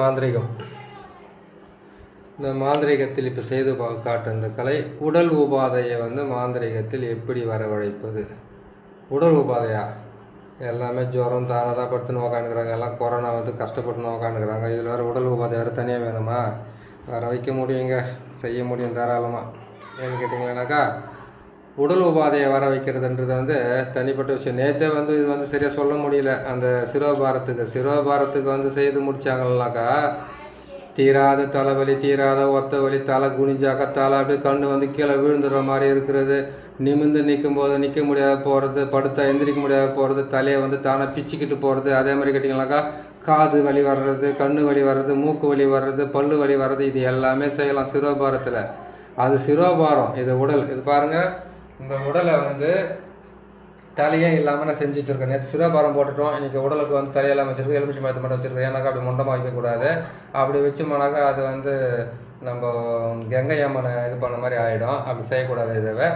மாந்திரிகம். இந்த மாந்திரிகத்தில் இப்போ செய்து காட்டு காட்டும் இந்த கலை உடல் உபாதையை வந்து மாந்திரிகத்தில் எப்படி வரவழைப்பது? உடல் உபாதையா? எல்லாமே ஜுரம் தானதாக படுத்துன்னு உக்காந்துக்கிறாங்க. எல்லாம் கொரோனா வந்து கஷ்டப்பட்டுன்னு உக்காந்துக்கிறாங்க. இதில் வேறு உடல் உபாதை வேறு தனியாக வேணுமா? வர வைக்க முடியுங்க. செய்ய முடியும் தாராளமாக ஏன்னு கேட்டிங்கன்னாக்கா உடல் உபாதையை வர வைக்கிறதுன்றது வந்து தனிப்பட்ட விஷயம். நேற்றே வந்து இது வந்து சரியாக சொல்ல முடியல. அந்த சிரோபாரத்துக்கு சிரோபாரத்துக்கு வந்து செய்து முடிச்சாங்கன்னாக்கா தீராத தலைவலி தீராத ஒத்த வலி தலை குனிஞ்சாக்க தலை அப்படியே கண்ணு வந்து கீழே விழுந்துடுற மாதிரி இருக்கிறது. நிமிந்து நிற்கும் போது நிற்க முடியாத போகிறது படுத்தா எந்திரிக்க முடியாத போகிறது தலையை வந்து தானே பிச்சுக்கிட்டு போகிறது அதே மாதிரி கேட்டிங்கனாக்கா காது வலி வர்றது கண்ணு வலி வர்றது மூக்கு வலி வர்றது பல்லு வலி வர்றது இது எல்லாமே செய்யலாம் சிரோபாரத்தில். அது சிரோபாரம் இது உடல். இது பாருங்கள் இந்த உடலை வந்து தலையே இல்லாமல் நான் செஞ்சு வச்சுருக்கேன். நேற்று சுதாபாரம் போட்டுட்டோம். இன்றைக்கி உடலுக்கு வந்து தலையெல்லாம் வச்சிருக்கோம் எலுமிச்சி மரத்தை மட்டும் வச்சுருக்கேன். ஏன்னாக்கா அப்படி முண்டமாக வைக்கக்கூடாது அப்படி வச்சோம்னாக்கா அது வந்து நம்ம கங்கை அம்மனை இது பண்ண மாதிரி ஆகிடும் அப்படி செய்யக்கூடாது இதுவே.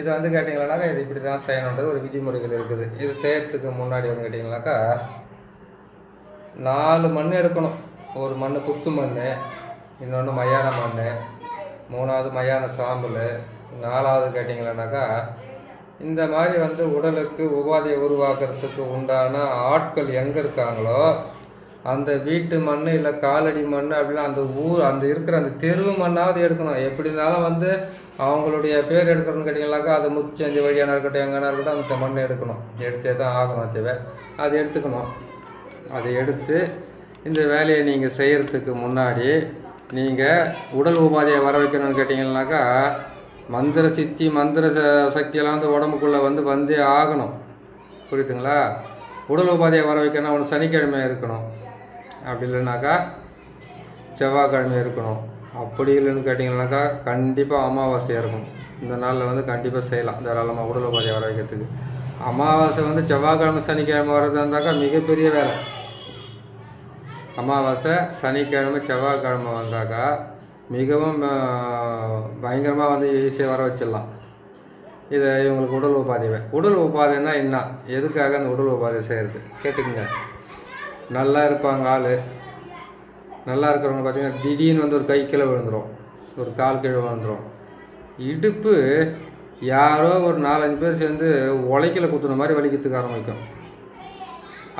இது வந்து கேட்டிங்கன்னாக்கா இது இப்படி தான் செய்யணுன்றது ஒரு விதிமுறைகள் இருக்குது. இது செய்யறதுக்கு முன்னாடி வந்து கேட்டிங்கனாக்கா நாலு மண் எடுக்கணும். ஒரு மண் புத்து மண் இன்னொன்று மயான மண் மூணாவது மயான சாம்பல் நாலாவது கேட்டிங்களானாக்கா இந்த மாதிரி வந்து உடலுக்கு உபாதையை உருவாக்குறதுக்கு உண்டான ஆட்கள் எங்கே இருக்காங்களோ அந்த வீட்டு மண் இல்லை காலடி மண் அப்படின்னா அந்த ஊர் அந்த இருக்கிற அந்த தெரு மண்ணாவது எடுக்கணும். எப்படி இருந்தாலும் வந்து அவங்களுடைய பேர் எடுக்கிறோன்னு கேட்டிங்கனாக்கா அது முச்சந்தி வழியான இருக்கட்டும் எங்கன்னா இருக்கட்டும் அந்த மண் எடுக்கணும். எடுத்தே தான் ஆகணும் தேவை அது எடுத்துக்கணும். அதை எடுத்து இந்த வேலையை நீங்கள் செய்கிறதுக்கு முன்னாடி நீங்கள் உடல் உபாதையை வர வைக்கணும்னு கேட்டிங்கன்னாக்கா மந்திர சித்தி மந்திர ச- சக்தியெல்லாம் வந்து உடம்புக்குள்ளே வந்து வந்தே ஆகணும். புரியுதுங்களா? உடல் உபாதையை வர வைக்கணும் ஒன்று சனிக்கிழமையாக இருக்கணும். அப்படி இல்லைனாக்கா செவ்வாய்க்கிழமை இருக்கணும். அப்படி இல்லைன்னு கேட்டிங்கன்னாக்கா கண்டிப்பாக அமாவாசையாக இருக்கும். இந்த நாளில் வந்து கண்டிப்பாக செய்யலாம். தாராளமாக உடல் உபாதையை வர வைக்கிறதுக்கு. அமாவாசை வந்து செவ்வாய்க்கிழமை சனிக்கிழமை வர்றதா இருந்தாக்கா மிகப்பெரிய வேலை. அமாவாசை சனிக்கிழமை செவ்வாய்க்கிழமை வந்தாக்கா மிகவும் பயங்கரமாக வந்து ஈஸியாக வர வச்சிடலாம். இது இவங்களுக்கு உடல் உபாதை உடல் உபாதைன்னா என்ன? எதுக்காக அந்த உடல் உபாதை செய்கிறது கேட்டுக்குங்க. நல்லா இருப்பாங்க ஆள். நல்லா இருக்கிறவங்க பார்த்தீங்கன்னா திடீர்னு வந்து ஒரு கை கீழே விழுந்துடும் ஒரு கால் கீழே விழுந்துடும் இடுப்பு யாரோ ஒரு நாலஞ்சு பேர் சேர்ந்து உழைக்கல குத்துன மாதிரி வலிக்கிறதுக்கு ஆரம்பிக்கும்.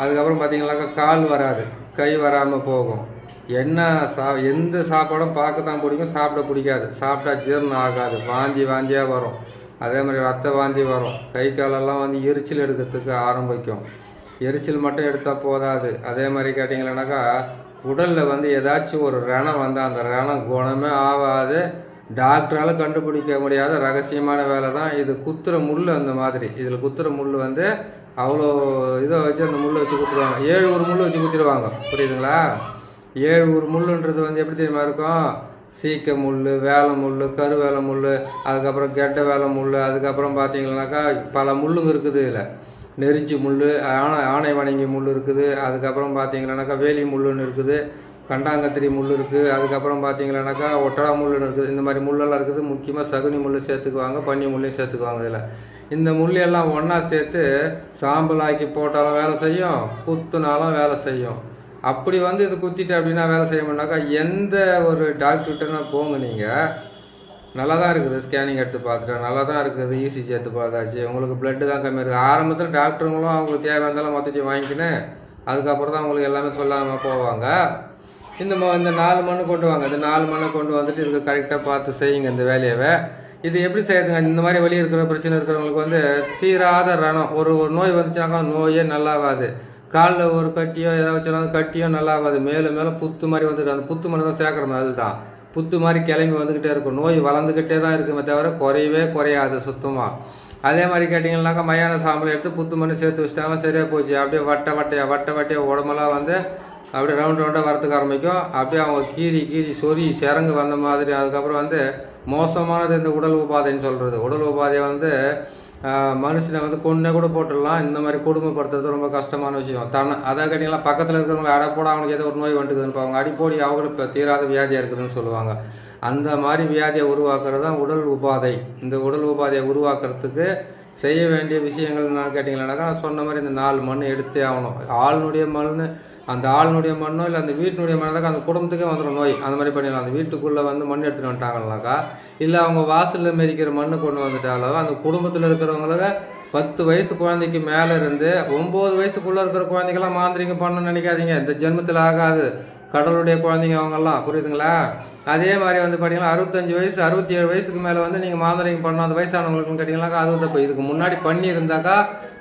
அதுக்கப்புறம் பார்த்தீங்கன்னாக்கா கால் வராது. கை வராமல் போகும். என்ன சா எந்த சாப்பாடும் பார்க்க தான் பிடிக்கும் சாப்பிட பிடிக்காது. சாப்பிட்டா ஜீரணம் ஆகாது. வாந்தி வாந்தியாக வரும். அதே மாதிரி ரத்த வாந்தி வரும். கை காலெல்லாம் வந்து எரிச்சல் எடுக்கிறதுக்கு ஆரம்பிக்கும். எரிச்சல் மட்டும் எடுத்தால் போதாது. அதே மாதிரி கேட்டிங்களேனாக்கா உடலில் வந்து ஏதாச்சும் ஒரு ரணம் வந்தால் அந்த ரணம் குணமே ஆகாது டாக்டரால் கண்டுபிடிக்க முடியாத ரகசியமான வேலை தான் இது. குத்துற முள் அந்த மாதிரி. இதில் குத்துற முள் வந்து அவ்வளோ இதை வச்சு அந்த முள்ளை வச்சு குத்துருவாங்க. ஏழு ஒரு முள் வச்சு குத்திடுவாங்க. புரியுதுங்களா? ஏழு ஒரு முள்ளுன்றது வந்து எப்படி தெரியுமா இருக்கும்? சீக்க முள் வேலை முள் கருவேலை முள் அதுக்கப்புறம் கெட்ட வேலை முள் அதுக்கப்புறம் பார்த்தீங்கன்னாக்கா பல முள்ளுங்க இருக்குது இதில். நெரிஞ்சி முள் ஆனை ஆனை வணங்கி முள் இருக்குது. அதுக்கப்புறம் பார்த்தீங்கன்னாக்கா வேலி முள்ளுன்னு இருக்குது. கண்டாங்கத்திரி முள் இருக்குது அதுக்கப்புறம் பார்த்தீங்கன்னாக்கா ஒட்டடா முள்ளுன்னு இருக்குது. இந்த மாதிரி முள்ளெல்லாம் இருக்குது. முக்கியமாக சகுனி முள் சேர்த்துக்குவாங்க பன்னி முள்ளையும் சேர்த்துக்குவாங்க இதில். இந்த முள் எல்லாம் ஒன்றா சேர்த்து சாம்பல் ஆக்கி போட்டாலும் வேலை செய்யும் குத்துனாலும் வேலை செய்யும். அப்படி வந்து இது குத்திட்டு அப்படின்னா வேலை செய்ய முடியாக்கா எந்த ஒரு டாக்டர்கிட்டனா போங்க நீங்கள் நல்லா தான் இருக்குது. ஸ்கேனிங் எடுத்து பார்த்துட்டேன் நல்லா தான் இருக்குது இசிஜி எடுத்து பார்த்தாச்சு. உங்களுக்கு பிளட்டு தான் கம்மியாக இருக்குது ஆரம்பத்தில் டாக்டருங்களும் அவங்களுக்கு தேவை இருந்தாலும் மொத்தத்தையும் வாங்கிக்கின்னு அதுக்கப்புறம் தான் உங்களுக்கு எல்லாமே சொல்லாமல் போவாங்க. இந்த ம இந்த நாலு மண் கொண்டு வாங்க. இந்த நாலு மண்ணை கொண்டு வந்துட்டு இதுக்கு கரெக்டாக பார்த்து செய்யுங்க இந்த வேலையவே. இது எப்படி செய்யுதுங்க இந்த மாதிரி வழி இருக்கிற பிரச்சனை இருக்கிறவங்களுக்கு வந்து தீராத ரணம். ஒரு ஒரு நோய் வந்துச்சுனாக்கா நோயே நல்லாவாது. காலில் ஒரு கட்டியோ ஏதாவது வச்சாலும் கட்டியோ நல்லாவாது மேலும் மேலும் புத்து மாதிரி வந்துட்டு அந்த புத்து மண்ணை தான் சேர்க்குற மாதிரி தான் புத்து மாதிரி கிளம்பி வந்துக்கிட்டே இருக்கும். நோய் வளர்ந்துக்கிட்டே தான் இருக்குமே தவிர குறையவே குறையாது சுத்தமாக அதே மாதிரி கேட்டிங்கன்னாக்கா மயான சாம்பல் எடுத்து புத்து மண்ணு சேர்த்து வச்சிட்டாங்க சரியாக போச்சு. அப்படியே வட்டை வட்டையாக வட்டை வட்டையாக உடம்பெல்லாம் வந்து அப்படியே ரவுண்ட் ரவுண்டாக வரத்துக்கு ஆரம்பிக்கும். அப்படியே அவங்க கீறி கீறி சொறி சிறங்கு வந்த மாதிரி. அதுக்கப்புறம் வந்து மோசமானது இந்த உடல் உபாதைன்னு சொல்கிறது உடல் உபாதையை வந்து மனுஷனை வந்து கொன்னே கூட போட்டுடலாம். இந்த மாதிரி கொடுமைப்படுத்துறது ரொம்ப கஷ்டமான விஷயம். தன் அதை கேட்டிங்கன்னா பக்கத்தில் இருக்கிறவங்க அடை போட அவனுக்கு ஏதோ ஒரு நோய் வந்துக்குதுன்னு அவங்க அடிப்போடி அவங்களுக்கு இப்போ தீராத வியாதியாக இருக்குதுன்னு சொல்லுவாங்க. அந்த மாதிரி வியாதியை உருவாக்குறது தான் உடல் உபாதை. இந்த உடல் உபாதையை உருவாக்குறதுக்கு செய்ய வேண்டிய விஷயங்கள் நான் கேட்டிங்கன்னாக்கா நான் சொன்ன மாதிரி இந்த நாலு மண் எடுத்தே ஆகணும். ஆளுனுடைய மண் அந்த ஆளுனுடைய மண்ணோ இல்லை அந்த வீட்டினுடைய மண்ணாக்க அந்த குடும்பத்துக்கே வந்துடும் நோய். அந்த மாதிரி பண்ணிடலாம். அந்த வீட்டுக்குள்ளே வந்து மண் எடுத்துகிட்டு வந்துட்டாங்கனாக்கா இல்லை அவங்க வாசலில் மெரிக்கிற மண்ணு கொண்டு வந்துட்டாலோ அந்த குடும்பத்தில் இருக்கிறவங்களுக்கு பத்து வயசு குழந்தைக்கு மேலே இருந்து ஒம்பது வயசுக்குள்ளே இருக்கிற குழந்தைக்கெல்லாம் மாந்திரிகம் பண்ணணும்னு நினைக்காதீங்க. இந்த ஜென்மத்தில் ஆகாது. கடவுளுடைய குழந்தைங்க அவங்கெல்லாம் புரியுதுங்களா? அதே மாதிரி வந்து பார்த்தீங்கன்னா அறுபத்தஞ்சு வயசு அறுபத்தி ஏழு வயசுக்கு மேலே வந்து நீங்கள் மாந்திரிகம் பண்ணணும் அந்த வயசானவங்களுக்குன்னு கேட்டிங்கனாக்கா அது இதுக்கு முன்னாடி பண்ணி இருந்தாக்கா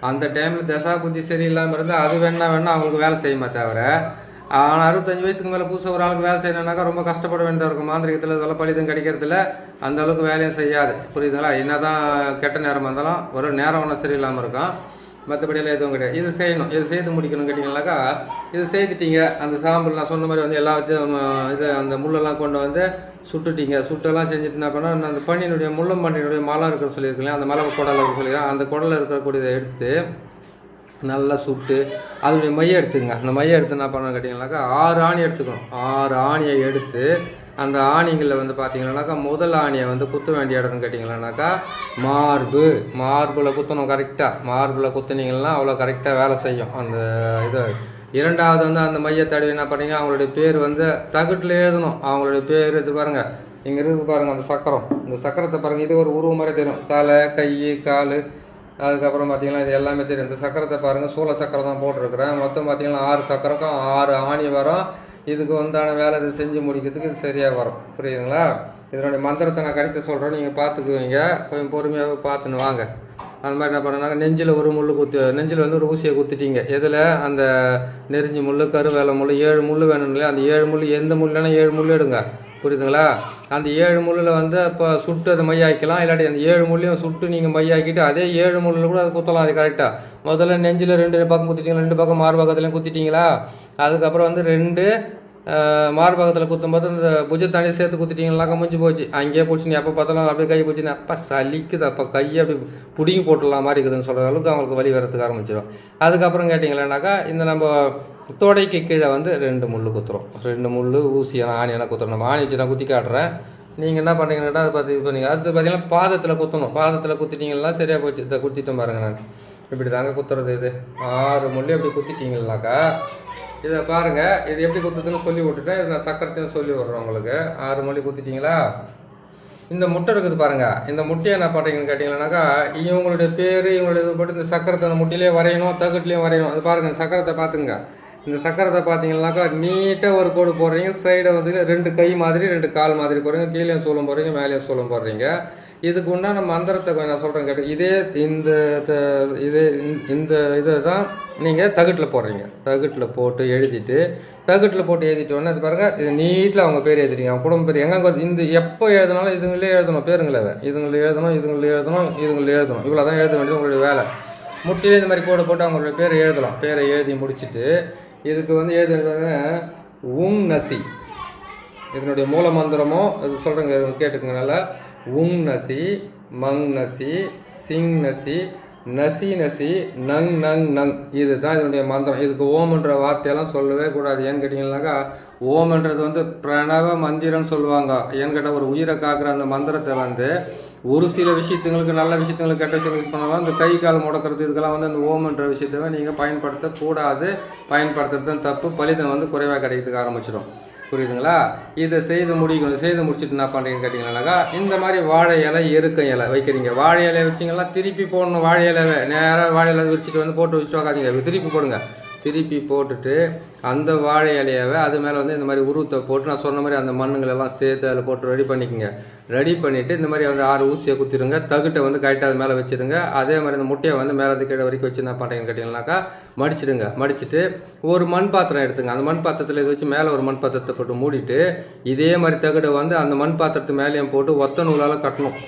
அந்த டைமில் தசா புத்தி சரியில்லாமல் இருந்தால் அது வேணா வேணா அவங்களுக்கு வேலை செய்யுமா தவிர ஆனால் அறுபத்தஞ்சு வயசுக்கு மேலே புதுசாக ஒரு ஆளுக்கு வேலை செய்யணுன்னாக்கா ரொம்ப கஷ்டப்பட வேண்டியதாக இருக்கும். மாந்திரிகத்தில் இதெல்லாம் பழிதும் கிடைக்கிறதுல அந்த அளவுக்கு வேலையும் செய்யாது. புரியுதுங்களா? என்ன தான் கெட்ட நேரமாக இருந்தாலும் ஒரு நேரம் ஒன்றும் சரியில்லாமல் இருக்கும் மற்றபடியெல்லாம் எதுவும் கிடையாது. இது செய்யணும். இது செய்து முடிக்கணும் கேட்டிங்கனாக்கா இது செய்துட்டீங்க. அந்த சாம்பல் நான் சொன்ன மாதிரி வந்து எல்லாத்தையும் இது அந்த முள்ளெல்லாம் கொண்டு வந்து சுட்டுட்டீங்க. சுட்டெல்லாம் செஞ்சுட்டு என்ன பண்ணால் அந்த பன்னியினுடைய மலை மலம் இருக்கிற சொல்லியிருக்கேன் அந்த மலை குடல் இருக்க சொல்லியிருக்கேன் அந்த குடலில் இருக்கக்கூடியதை எடுத்து நல்லா சுட்டு அதனுடைய மையம் எடுத்துங்க. அந்த மையம் எடுத்து என்ன பண்ணணும் கேட்டிங்கனாக்கா ஆறு ஆணி எடுத்துக்கணும். ஆறு ஆணியை எடுத்து அந்த ஆணிங்களில் வந்து பார்த்தீங்கன்னாக்கா முதல் ஆணியை வந்து குத்த வேண்டிய இடம்னு கேட்டிங்களானாக்கா மார்பு. மார்பில் குத்தணும் கரெக்டாக மார்பில் குத்துனீங்கன்னா அவ்வளோ கரெக்டாக வேலை செய்யும். அந்த இது இரண்டாவது வந்து அந்த மைய தடவி என்ன பண்ணீங்க? அவங்களுடைய பேர் வந்து தகட்டில் எழுதணும். அவங்களுடைய பேர் இது பாருங்கள் இங்கே இருக்குது பாருங்கள் அந்த சக்கரம். இந்த சக்கரத்தை பாருங்கள் இது ஒரு உருவம் மாதிரி தெரியும். தலை கை கால். அதுக்கப்புறம் பார்த்திங்கன்னா இது எல்லாமே தெரியும். இந்த சக்கரத்தை பாருங்கள் சூள சக்கரம் தான் போட்டிருக்கிறேன். மொத்தம் பார்த்தீங்கன்னா ஆறு சக்கரக்கும் ஆறு ஆணி வரும். இதுக்கு வந்தான வேலை இது செஞ்சு முடிக்கிறதுக்கு இது சரியாக வரும். புரியுதுங்களா? இதனுடைய மந்திரத்தை நான் கடைசி சொல்கிறேன் நீங்கள் பார்த்துக்குவீங்க. கொஞ்சம் பொறுமையாகவே பார்த்துன்னு வாங்க. அந்த மாதிரி என்ன பண்ணாங்க? நெஞ்சில் ஒரு முள் குத்தி நெஞ்சில் வந்து ஒரு ஊசியை குத்திட்டீங்க. எதில்? அந்த நெறிஞ்சி முள் கருவேல முள் ஏழு முள் வேணும் இல்லையா? அந்த ஏழு முள் எந்த முள்ளுனா ஏழு முள் எடுங்க. புரியுதுங்களா? அந்த ஏழு முள்ளில் வந்து இப்போ சுட்டு அதை மையாக்கலாம் இல்லாட்டி அந்த ஏழு முள்ளையும் சுட்டு நீங்கள் மையாக்கிட்டு அதே ஏழு முள்ளில் கூட அது குத்தலாம். அது கரெக்டாக முதல்ல நெஞ்சில் ரெண்டு பக்கம் குத்திட்டீங்களா? ரெண்டு பக்கம் மார்பகத்துலையும் குத்திட்டீங்களா? அதுக்கப்புறம் வந்து ரெண்டு மார்பகத்தில் குத்தும்போது இந்த புஜத்தாண்டி சேர்த்து குத்திட்டீங்களாக்கா முடிஞ்சு போச்சு. அங்கேயே பிடிச்சின்னு எப்போ பார்த்தாலும் அப்படியே கை பிடிச்சின்னு அப்போ சலிக்குது. அப்போ கையை அப்படி பிடுங்கி போட்டுடலாம் மாதிரி இருக்குதுன்னு சொல்கிற அளவுக்கு அவங்களுக்கு வலி வரதுக்கு ஆரம்பிச்சிடும் அதுக்கப்புறம் கேட்டிங்களேனாக்கா இந்த நம்ம தோடைக்கு கீழே வந்து ரெண்டு முள் குத்துறோம். ரெண்டு முள் ஊசி ஆணி குத்துறோம் நம்ம ஆணி வச்சு நான் குத்தி காட்டுறேன். நீங்கள் என்ன பண்ணுறீங்கன்னா அதை பார்த்து இது நீங்கள் அது பார்த்தீங்கன்னா பாதத்தில் குத்தணும். பாதத்தில் குத்திட்டீங்கன்னா சரியாக போச்சு. இதை குத்திட்டோம் பாருங்க நான். இப்படி தாங்க குத்துறது இது. ஆறு முள்ளி எப்படி குத்திட்டீங்கன்னாக்கா இதை பாருங்கள் இது எப்படி குத்துதுன்னு சொல்லி விட்டுட்டேன். நான் சக்கரத்தையும் சொல்லி விட்றேன் உங்களுக்கு. ஆறு மொழி குத்திட்டீங்களா? இந்த முட்டை இருக்குது பாருங்கள் இந்த முட்டையை என்ன பண்ணுறீங்கன்னு கேட்டிங்கன்னாக்கா இவங்களுடைய பேர் இவங்களுடைய இது போட்டு இந்த சக்கரத்தை அந்த முட்டையிலே வரையணும் தகட்டுலேயும் வரையணும். அது பாருங்கள் சக்கரத்தை பார்த்துங்க இந்த சக்கரத்தை பார்த்தீங்கன்னாக்கா நீட்டாக ஒரு கோடு போடுறீங்க. சைடை வந்து ரெண்டு கை மாதிரி ரெண்டு கால் மாதிரி போடுறீங்க. கீழேயும் சூளம் போடுறீங்க மேலேயும் சூளம் போடுறீங்க. இதுக்கு உண்டான மந்திரத்தை கொஞ்சம் நான் சொல்கிறேன் கேட்டு. இதே இந்த த- இதே இந்த- இந்த இதை தான் நீங்கள் தகட்டில் போடுறீங்க. தகட்டில் போட்டு எழுதிட்டு தகட்டில் போட்டு எழுதிட்டோன்னே அது பாருங்கள் இது நீட்டில் அவங்க பேர் எழுதிட்டீங்க. அவங்க குடும்ப பேர் எங்கே இந்த எப்போ எழுதினாலும் இதுங்களே எழுதணும் பேருங்களே இதுங்களே எழுதணும் இதுங்களே எழுதணும் இதுங்களே எழுதணும். இவ்வளோ தான் எழுத வேண்டியது உங்களுடைய வேலை. முட்டிலே இந்த மாதிரி கோடு போட்டு அவங்களுடைய பேரை எழுதலாம். பேரை எழுதி முடிச்சிட்டு இதுக்கு வந்து ஏது உங் நசி. இதனுடைய மூல மந்திரமோ இது சொல்கிறேங்க கேட்டுக்கங்க நல்லா. உங் நசி மங் நசி சிங் நசி நசி நசி நங் நங் நங். இதுதான் இதனுடைய மந்திரம். இதுக்கு ஓம்ன்ற வார்த்தையெல்லாம் சொல்லவே கூடாது. ஏன்னு கேட்டிங்கன்னாக்கா ஓம்ன்றது வந்து பிரணவ மந்திரம்னு சொல்லுவாங்க. ஏன்னு கேட்டால் ஒரு உயிரை காக்கிற அந்த மந்திரத்தை வந்து ஒரு சில விஷயத்துங்களுக்கு நல்ல விஷயத்துங்களுக்கு கெட்ட விஷயங்கள் யூஸ் பண்ணலாம் இந்த கை கால் முடக்கிறது இதுக்கெல்லாம் வந்து அந்த ஓம்ன்ற விஷயத்தவே நீங்கள் பயன்படுத்தக்கூடாது. பயன்படுத்துறது தான் தப்பு. பலிதம் வந்து குறைவாக கிடைக்கிறதுக்கு ஆரம்பிச்சிடும். புரியுதுங்களா? இதை செய்து முடிக்கணும் செய்து முடிச்சுட்டு என்ன பண்ணுறீங்கன்னு கேட்டிங்கன்னாக்கா இந்த மாதிரி வாழை இலை எருக்க இலை வைக்கிறீங்க. வாழை இலையை வச்சிங்கன்னா திருப்பி போடணும். வாழை இலைவை நேராக வாழை இலை விரிச்சிட்டு வந்து போட்டு வச்சுட்டு உக்காதீங்க திருப்பி போடுங்க. திருப்பி போட்டுட்டு அந்த வாழை இலையவை அது மேலே வந்து இந்த மாதிரி உருவத்தை போட்டு நான் சொன்ன மாதிரி அந்த மண்ணுங்களெல்லாம் சேர்த்து அதில் போட்டு ரெடி பண்ணிக்கோங்க. ரெடி பண்ணிவிட்டு இந்த மாதிரி வந்து ஆறு ஊசியை குத்திடுங்க. தகுட்டை வந்து கரெக்டாக அது மேலே வச்சிடுங்க. அதே மாதிரி இந்த முட்டையை வந்து மேலே அது கீழே வரைக்கும் வச்சு என்ன பண்ணுறீங்கன்னு கேட்டிங்கனாக்கா மடிச்சிடுங்க. மடிச்சுட்டு ஒரு மண் பாத்திரம் எடுத்துங்க. அந்த மண் பாத்திரத்தில் இது வச்சு மேலே ஒரு மண் பாத்திரத்தை போட்டு மூடிட்டு இதே மாதிரி தகுடை வந்து அந்த மண் பாத்திரத்து மேலேயும் போட்டு ஒத்த நூலால் கட்டணும்.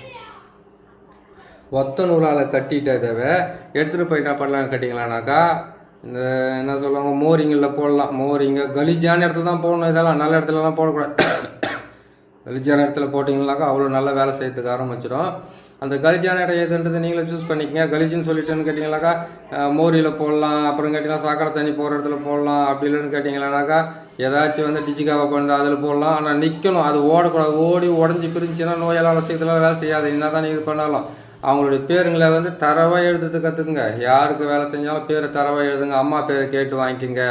ஒத்த நூலால் கட்டிட்டதவை எடுத்துகிட்டு போய் என்ன பண்ணலான்னு கேட்டிங்களானாக்கா இந்த என்ன சொல்லுவாங்க மோரிங்கில் போடலாம். மோரிங்க கலீஜான இடத்துல தான் போடணும். இதெல்லாம் நல்ல இடத்துலலாம் போடக்கூடாது. கலிஜான இடத்துல போட்டிங்கனாக்கா அவ்வளோ நல்ல வேலை செய்யறதுக்கு ஆரம்பிச்சிடும். அந்த கலிஜான இடம் எதுன்றது நீங்களே சூஸ் பண்ணிக்கங்க. கலிஜின்னு சொல்லிட்டேன்னு கேட்டிங்கனாக்கா மோரியில் போடலாம். அப்புறம் கேட்டிங்கன்னா சாக்கடை தண்ணி போகிற இடத்துல போடலாம். அப்படி இல்லைன்னு கேட்டிங்களானாக்கா ஏதாச்சும் வந்து டிச்சிக்காவை கொண்டு அதில் போடலாம். ஆனால் நிற்கணும் அது ஓடக்கூடாது. ஓடி உடஞ்சி பிரிஞ்சுன்னா நோயெல்லாம் விஷயத்தில் வேலை செய்யாது. என்ன தான் இது பண்ணாலும். அவங்களுடைய பேருங்களை வந்து தரவாக எழுதுறது கற்றுக்குங்க யாருக்கு வேலை செஞ்சாலும் பேரை தரவாக எழுதுங்க. அம்மா பேரை கேட்டு வாங்கிக்கோங்க.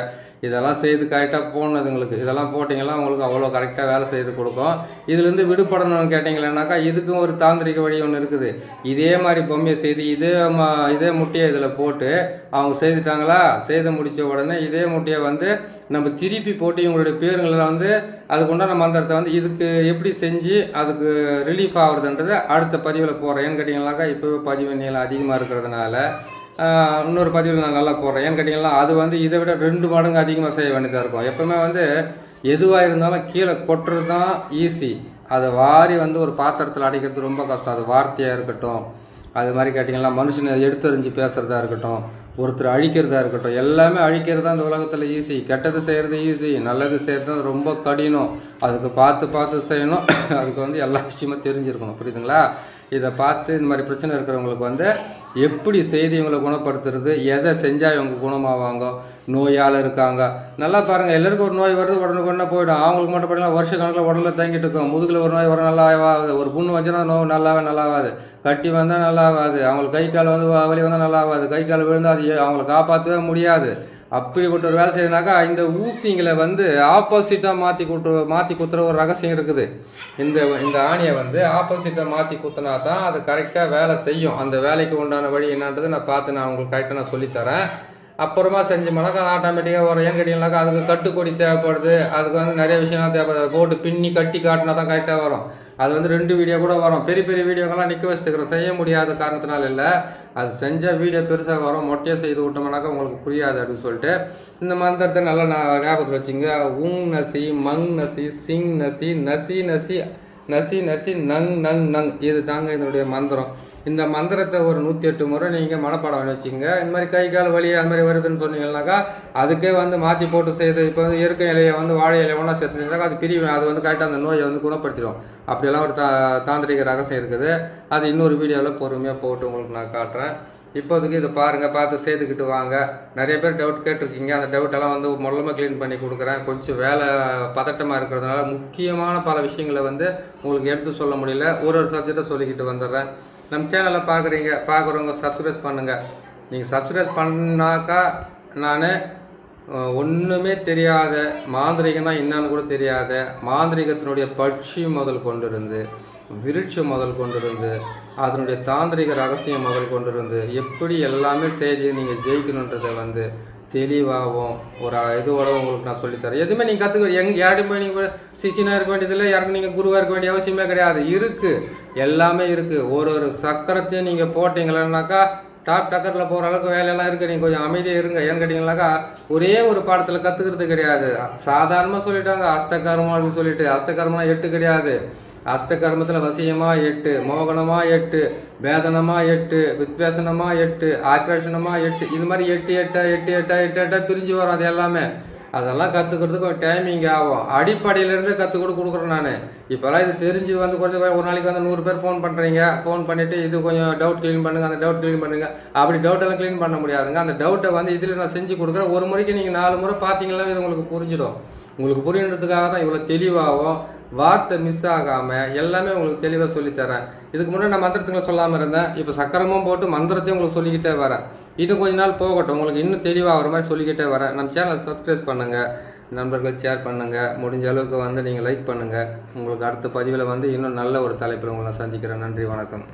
இதெல்லாம் செய்து கரெக்டாக போடணும் உங்களுக்கு இதெல்லாம் போட்டிங்கன்னா உங்களுக்கு அவ்வளோ கரெக்டாக வேலை செய்து கொடுக்கும். இதுலேருந்து விடுபடணும்னு கேட்டிங்களேனாக்கா இதுக்கும் ஒரு தாந்திரிக வழி ஒன்று இருக்குது. இதே மாதிரி பொம்மையை செய்து இதே ம இதே முட்டையை இதில் போட்டு அவங்க செய்துட்டாங்களா? செய்து முடித்த உடனே இதே முட்டையை வந்து நம்ம திருப்பி போட்டு இவங்களுடைய பேருங்களை வந்து அதுக்கு உண்டான மந்திரத்தை வந்து இதுக்கு எப்படி செஞ்சு அதுக்கு ரிலீஃப் ஆகுறதுன்றது அடுத்த பதிவில் போகிறேன் ஏன்னு கேட்டிங்கனாக்கா இப்போவே பதிவு நீளம் அதிகமாக இருக்கிறதுனால இன்னொரு பதிவில் நான் நல்லா போடுறேன். ஏன்னு கேட்டிங்கன்னா அது வந்து இதை விட ரெண்டு மடங்கு அதிகமாக செய்ய வேண்டியதாக இருக்கும். எப்பவுமே வந்து எதுவாக இருந்தாலும் கீழே கொட்டுறது தான் ஈஸி அதை வாரி வந்து ஒரு பாத்திரத்தில் அடைக்கிறது ரொம்ப கஷ்டம். அது வார்த்தையாக இருக்கட்டும் அது மாதிரி கேட்டிங்கன்னா மனுஷனை எடுத்தறிஞ்சு பேசுகிறதா இருக்கட்டும் ஒருத்தர் அழிக்கிறதா இருக்கட்டும் எல்லாமே அழிக்கிறது தான் இந்த உலகத்தில் ஈஸி கெட்டது செய்கிறது ஈஸி நல்லது செய்கிறது ரொம்ப கடினம். அதுக்கு பார்த்து பார்த்து செய்யணும். அதுக்கு வந்து எல்லா விஷயமும் தெரிஞ்சிருக்கணும். புரியுதுங்களா? இதை பார்த்து இந்த மாதிரி பிரச்சனை இருக்கிறவங்களுக்கு வந்து எப்படி செய்து இவங்களை குணப்படுத்துறது எதை செஞ்சால் இவங்க குணமாவாங்க நோயால் இருக்காங்க. நல்லா பாருங்கள் எல்லாருக்கும் ஒரு நோய் வருது உடனே உடனே போயிடும். அவங்களுக்கு மட்டும் பார்த்தீங்கன்னா வருஷ கணக்கில் உடலில் தங்கிட்டு இருக்கும். முதுகில் ஒரு நோய் வர நல்லா ஆகாது ஒரு புண்ணு வச்சுன்னா நோய் நல்லாவே நல்லாவாது. கட்டி வந்தால் நல்லாவாது. அவங்களுக்கு கை கால் வந்து வலி வந்தால் நல்லாவாது. கை கால் விழுந்தால் அது அவங்களை அவங்கள காப்பாற்றவே முடியாது. அப்படிப்பட்ட ஒரு வேலை செய்யணுனாக்கா இந்த ஊசிங்களை வந்து ஆப்போசிட்டாக மாற்றி குட்டு மாற்றி குத்துற ஒரு ரகசியம் இருக்குது. இந்த இந்த ஆணியை வந்து ஆப்போசிட்டாக மாற்றி குத்துனா தான் அது கரெக்டாக வேலை செய்யும். அந்த வேலைக்கு உண்டான வழி என்னன்றது நான் பார்த்து நான் உங்களுக்கு கரெக்டாக நான் சொல்லித்தரேன் அப்புறமா செஞ்சோம்னாக்கா ஆட்டோமேட்டிக்காக வரும் ஏன் கேட்டிங்கனாக்கா அதுக்கு கட்டுக்கொடி தேவைப்படுது. அதுக்கு வந்து நிறைய விஷயம்லாம் தேவைப்படுது. போட்டு பின்னி கட்டி காட்டினா தான் கரெக்டாக வரும். அது வந்து ரெண்டு வீடியோ கூட வரும். பெரிய பெரிய வீடியோக்கெல்லாம் நிற்க வச்சுருக்கிறோம் செய்ய முடியாத காரணத்தினால இல்லை. அது செஞ்சால் வீடியோ பெருசாக வரும். மொட்டையை செய்து விட்டோம்னாக்கா உங்களுக்கு புரியாது அப்படின்னு சொல்லிட்டு இந்த மந்திரத்தை நல்லா நான் ஞாபகத்தில் வச்சுங்க. உங் நசி மங் நசி சிங் நசி நசி நசி நசி நசி நங் நங் நங். இது தாங்க இதனுடைய மந்திரம். இந்த மந்திரத்தை ஒரு நூற்றி எட்டு முறை நீங்கள் மனப்பாடம் பண்ணி வச்சுங்க இந்த மாதிரி கை கால் வலி அது மாதிரி வருதுன்னு சொன்னீங்கன்னாக்கா அதுக்கே வந்து மாற்றி போட்டு செய்து இப்போ வந்து இயற்கை இலையை வந்து வாழை இலையை ஒன்றா சேர்த்து செஞ்சாக்கா அது பிரியும் அது வந்து கரெக்டாக அந்த நோயை வந்து குணப்படுத்திடும். அப்படியெல்லாம் ஒரு தா தாந்திரிக ரகசியம் இருக்குது. அது இன்னொரு வீடியோவில் பொறுமையாக போட்டு உங்களுக்கு நான் காட்டுறேன். இப்போதைக்கு இதை பாருங்கள் பார்த்து சேர்த்துக்கிட்டு வாங்க. நிறைய பேர் டவுட் கேட்டிருக்கீங்க. அந்த டவுட்டெல்லாம் வந்து மொல்லமாக க்ளீன் பண்ணி கொடுக்குறேன். கொஞ்சம் வேலை பதட்டமாக இருக்கிறதுனால முக்கியமான பல விஷயங்களை வந்து உங்களுக்கு எடுத்து சொல்ல முடியல. ஒரு ஒரு சப்ஜெக்டை சொல்லிக்கிட்டு வந்துடுறேன். நம்ம சேனலை பார்க்குறீங்க பார்க்குறவங்க சப்ஸ்கிரைப் பண்ணுங்கள் நீங்கள் சப்ஸ்கிரைப் பண்ணாக்கா நான் ஒன்றுமே தெரியாத மாந்திரிகனா என்னன்னு கூட தெரியாத மாந்திரிகத்தினுடைய பட்சி முதல் கொண்டு இருந்து விருட்சம் முதல் கொண்டிருந்து அதனுடைய தாந்திரிக ரகசியம் முதல் கொண்டிருந்து எப்படி எல்லாமே செய்தியை நீங்கள் ஜெயிக்கணுன்றதை வந்து தெளிவாகவும் ஒரு இதுவோட உங்களுக்கு நான் சொல்லித்தரேன். எதுவுமே நீங்கள் கற்றுக்க எங் யார்ட்டும் போய் நீங்கள் சிஷினாக இருக்க வேண்டியதில்லை யாருக்கும் நீங்கள் குருவாக இருக்க வேண்டிய அவசியமே கிடையாது. இருக்குது எல்லாமே இருக்குது ஒரு ஒரு சக்கரத்தையும் நீங்கள் போட்டிங்களேனாக்கா டாப் டக்கரில் போகிற அளவுக்கு வேலையெல்லாம் இருக்குது நீங்கள் கொஞ்சம் அமைதியாக இருங்க. ஏன்னு கேட்டிங்கனாக்கா ஒரே ஒரு பாடத்தில் கற்றுக்கிறது கிடையாது. சாதாரணமாக சொல்லிட்டாங்க அஷ்டகர்மம் அப்படின்னு சொல்லிட்டு. அஷ்டகர்மனா எட்டு கிடையாது. அஷ்டகர்மத்தில் வசியமாக எட்டு மோகனமாக எட்டு வேதனமாக எட்டு வித்வேசனமாக எட்டு ஆக்ரேஷனமாக எட்டு இது மாதிரி எட்டு எட்டா எட்டு எட்டா எட்டு எட்டா பிரிஞ்சு வரும் அது எல்லாமே. அதெல்லாம் கற்றுக்கிறதுக்கு ஒரு டைமிங் ஆகும். அடிப்படையிலேருந்து கற்றுக் கூட கொடுக்குறேன் நான். இப்போல்லாம் இது தெரிஞ்சு வந்து கொஞ்சம் ஒரு நாளைக்கு வந்து நூறு பேர் ஃபோன் பண்ணுறீங்க ஃபோன் பண்ணிவிட்டு இது கொஞ்சம் டவுட் க்ளீன் பண்ணுங்கள் அந்த டவுட் க்ளீன் பண்ணுங்க. அப்படி டவுட்டெல்லாம் க்ளீன் பண்ண முடியாதுங்க. அந்த டவுட்டை வந்து இதில் நான் செஞ்சு கொடுக்குறேன். ஒரு முறைக்கு நீங்கள் நாலு முறை பார்த்தீங்கன்னா இது உங்களுக்கு புரிஞ்சிடும். உங்களுக்கு புரியணுன்றதுக்காக தான் இவ்வளோ தெளிவாகவும் வார்த்தை மிஸ் ஆகாமல் எல்லாமே உங்களுக்கு தெளிவாக சொல்லித்தரேன். இதுக்கு முன்னாடி நான் மந்திரத்துங்களை சொல்லாமல் இருந்தேன். இப்போ சக்கரமும் போட்டு மந்திரத்தையும் உங்களுக்கு சொல்லிக்கிட்டே வரேன். இன்னும் கொஞ்ச நாள் போகட்டும். உங்களுக்கு இன்னும் தெளிவாக வர மாதிரி சொல்லிக்கிட்டே வரேன். நம்ம சேனலை சப்ஸ்கிரைப் பண்ணுங்கள் நண்பர்கள் ஷேர் பண்ணுங்கள் முடிஞ்ச அளவுக்கு வந்து நீங்கள் லைக் பண்ணுங்கள் உங்களுக்கு அடுத்த பதிவில் வந்து இன்னும் நல்ல ஒரு தலைப்பில் உங்களை சந்திக்கிறேன். நன்றி வணக்கம்.